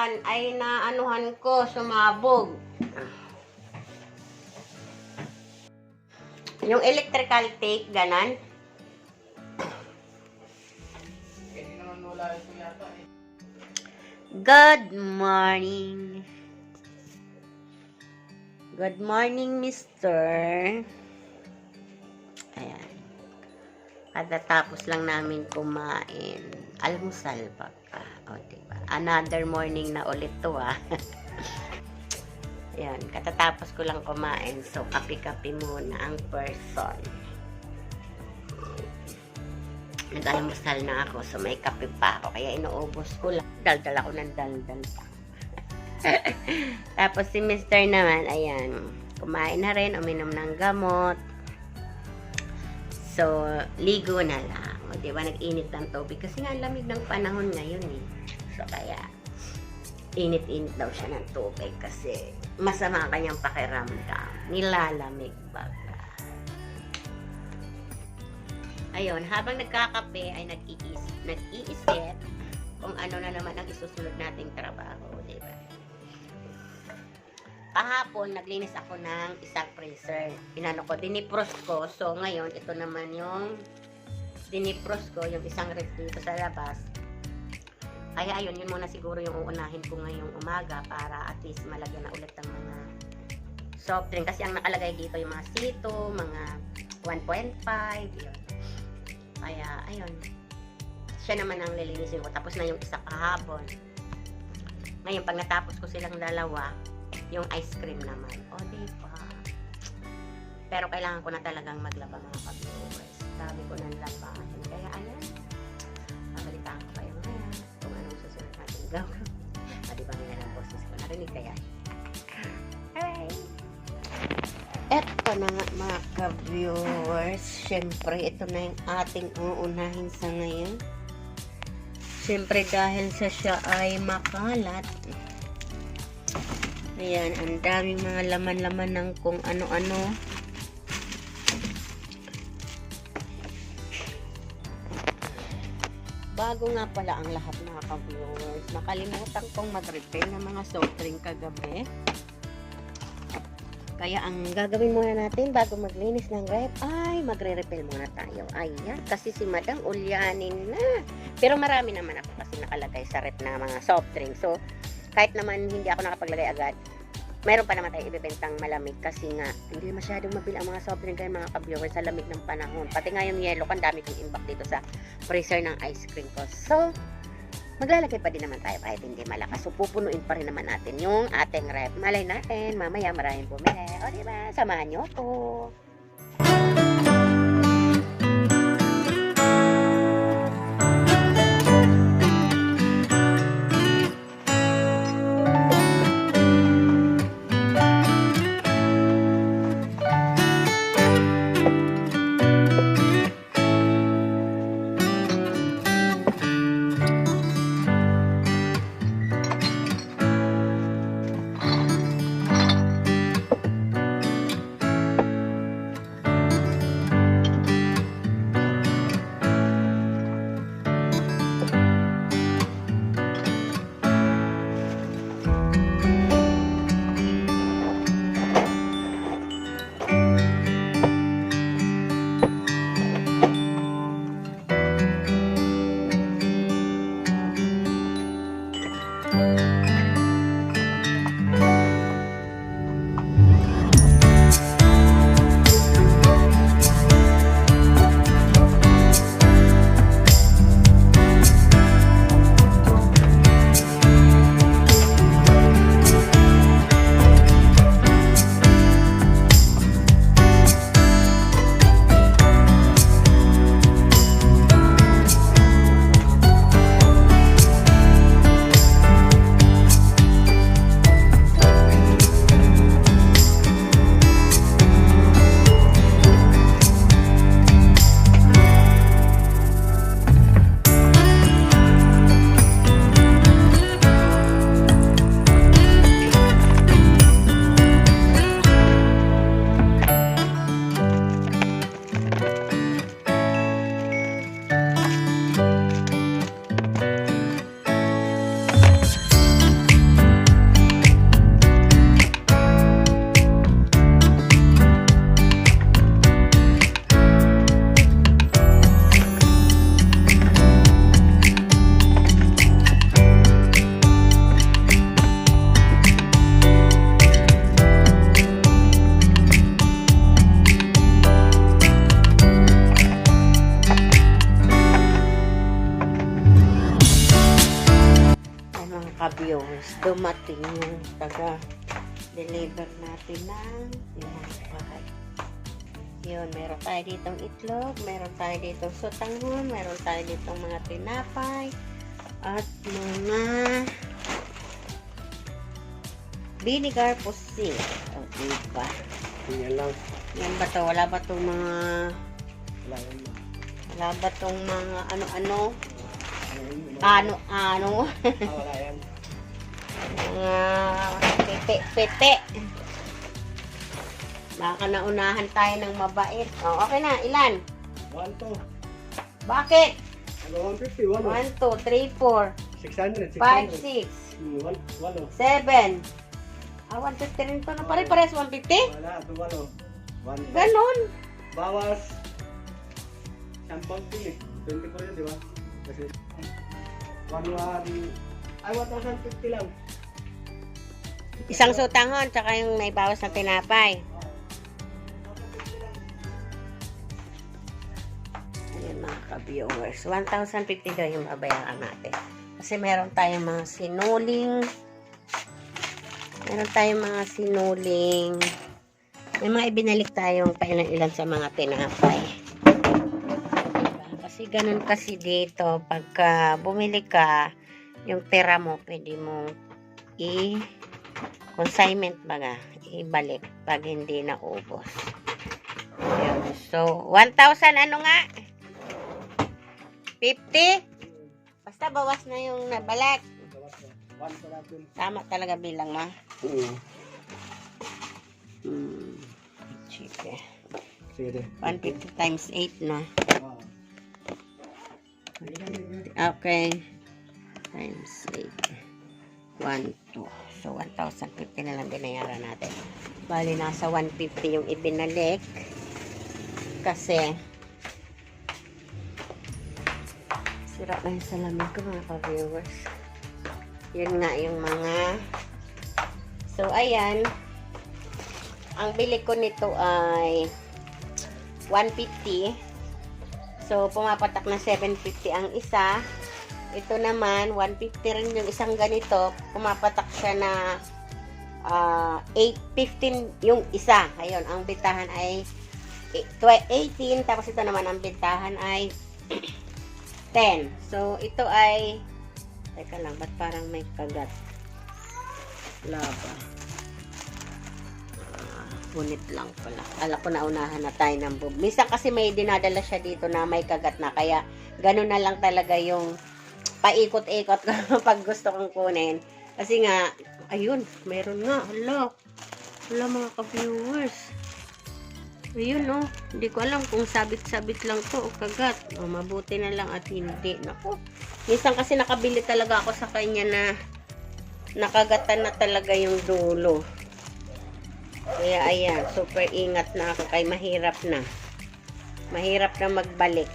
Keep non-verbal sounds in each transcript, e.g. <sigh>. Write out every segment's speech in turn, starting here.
kan ay naanuhan ko, sumabog. Yung electrical tape, ganan. Good morning. Good morning, mister. Ayan. Katatapos lang namin kumain. Almusal pa ka. O, diba? Another morning na ulit to, ah. <laughs> Ayan. Katatapos ko lang kumain. So, kapi-kapi muna ang person. Nag-almusal na ako. So, may kape pa ako. Kaya inuubos ko lang. Daldal ako ng daldal pa. <laughs> Tapos si Mr. naman, ayan, kumain na rin, uminom ng gamot. So, ligo na lang. O, di ba, nag-init ng tubig. Kasi nga, lamig ng panahon ngayon eh. Kaya, init-init daw siya ng tubig kasi masama ang kanyang pakiramdam. Nilalamig baga. Ayun, habang nagkakape ay nag-iisip, nag-iisip kung ano na naman ang isusunod nating trabaho, di ba? Kahapon, naglinis ako ng isang freezer. Inano ko, dinipros ko. So, ngayon, ito naman yung dinipros ko, yung isang ref dito sa labas. Kaya ayun, yun muna siguro yung uunahin ko ngayong umaga para at least malagyan na ulit ang mga soft drink. Kasi ang nakalagay dito yung mga sito, mga 1.5, yun. Kaya, ayun. Siya naman ang lilinisin ko. Tapos na yung isa kahapon. Ngayon, pag natapos ko silang dalawa, yung ice cream naman. O, di ba? Pero kailangan ko na talagang maglaba mga pag-viewers. Sabi ko ng labahin. Gawin. O, di ba ngayon ang boses ko? Narinig kaya? Alright. Eto na nga mga ka-viewers. Siyempre, ito na yung ating uunahin sa ngayon. Siyempre, dahil sa siya ay makalat. Ayan, ang daming mga laman-laman ng kung ano-ano. Bago nga pala ang lahat mga ka-viewers. Nakalimutan kong mag-refill ng mga soft drink kagabi. Kaya ang gagawin muna natin bago maglinis ng rep, ay magre-refill muna tayo. Ayan, kasi si madam ulyanin na. Pero marami naman ako kasi nakalagay sa rep na mga soft drink. So, kahit naman hindi ako nakapaglagay agad, mayroon pa naman tayo ibibentang malamig kasi nga hindi masyadong mabili ang mga soft drink kayo mga ka-viewers sa lamig ng panahon. Pati nga yung yellow, ang dami kong impact dito sa freezer ng ice cream ko. So, maglalagay pa din naman tayo kahit hindi malakas. So, pupunuin pa rin naman natin yung ating rep. Malay natin, mamaya maraming bumili. O, di ba? Samahan nyo ko. Yung taga-deliver natin ng tinapay. Yun, meron tayo ditong itlog, meron tayo ditong sutanghon, meron tayo ditong mga tinapay, at mga vinegar pusi. O, diba? Yan lang. Yan ba to? Wala ba tong mga, Wala na. wala ba tong mga ano-ano? Ano-ano? Ah, wala yan. <laughs> mga pete-pete. Baka naunahan tayo ng mabait. O, okay na. Ilan? One, two. Bakit? Ano, 150, walo. 1, 2, 3, 4, 600, 5, 600. 6, Hmm, wal, walo. 7. Ah, 150 rin to. Na pare-pares 150? Wala, ito walo. One, Ganon. Bawas. Sampang din eh. 24 yun, di ba? Kasi, one, one, ay, 1,050 lang. Isang sutanghon, tsaka yung may bawas na tinapay. Ayan mga ka-viewers. 1,050 daw yung babayaran natin. Kasi meron tayong mga sinuling. Meron tayong mga sinuling. May mga ibinalik tayong kailan-ilan sa mga tinapay. Diba? Kasi ganun kasi dito. Pagka bumili ka, yung pera mo, pwede mo i consignment baga, ibalik pag hindi na ubos. So, 1,000 ano nga? 50? Basta bawas na yung nabalat. Tama talaga bilang ma. Oo. Hmm. Sige. Sige. 150 times 8 na. Okay. Times 8. 1, 2. So, 1,050 na lang binayaran natin. Bali, nasa 150 yung ibinalik. Kasi, sira na yung salamin ko mga ka-viewers. Yun nga yung mga... So, ayan. Ang bili ko nito ay 150. So, pumapatak na 750 ang isa. Ito naman, 150 rin yung isang ganito. Pumapatak siya na ah, 815 yung isa. Ayun, ang bintahan ay eh, twe- 18. Tapos ito naman, ang bintahan ay <clears throat> 10. So, ito ay Teka lang, ba't parang may kagat? Laba. Ah, Ngunit lang pala. Kala ko naunahan na tayo ng boob. Minsan kasi may dinadala siya dito na may kagat na. Kaya ganun na lang talaga yung paikot-ikot <laughs> ko pag gusto kong kunin. Kasi nga, ayun, meron nga. Hala. Hala mga ka-viewers. Ayun no. Hindi ko alam kung sabit-sabit lang to o kagat. O, mabuti na lang at hindi. Naku. Minsan kasi nakabili talaga ako sa kanya na nakagatan na talaga yung dulo. Kaya ayan, super ingat na ako kay mahirap na. Mahirap na magbalik.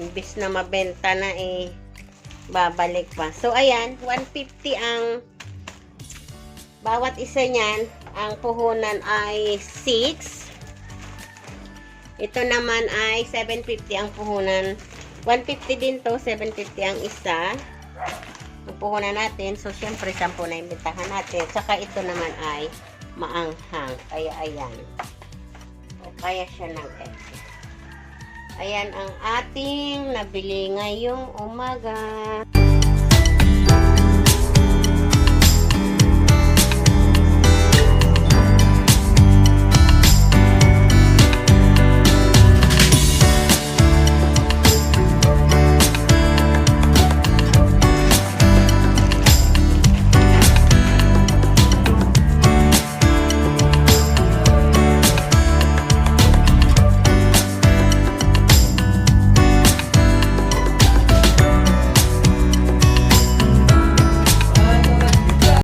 Imbis na mabenta na eh, babalik pa. So ayan, 150 ang bawat isa niyan. Ang puhunan ay 6. Ito naman ay 750 ang puhunan. 150 din to, 750 ang isa. Ang puhunan natin. So, syempre, 10 na yung bintahan natin. Saka ito naman ay maanghang. Kaya, ayan. O, kaya siya ng X. Ayan ang ating nabili ngayong umaga.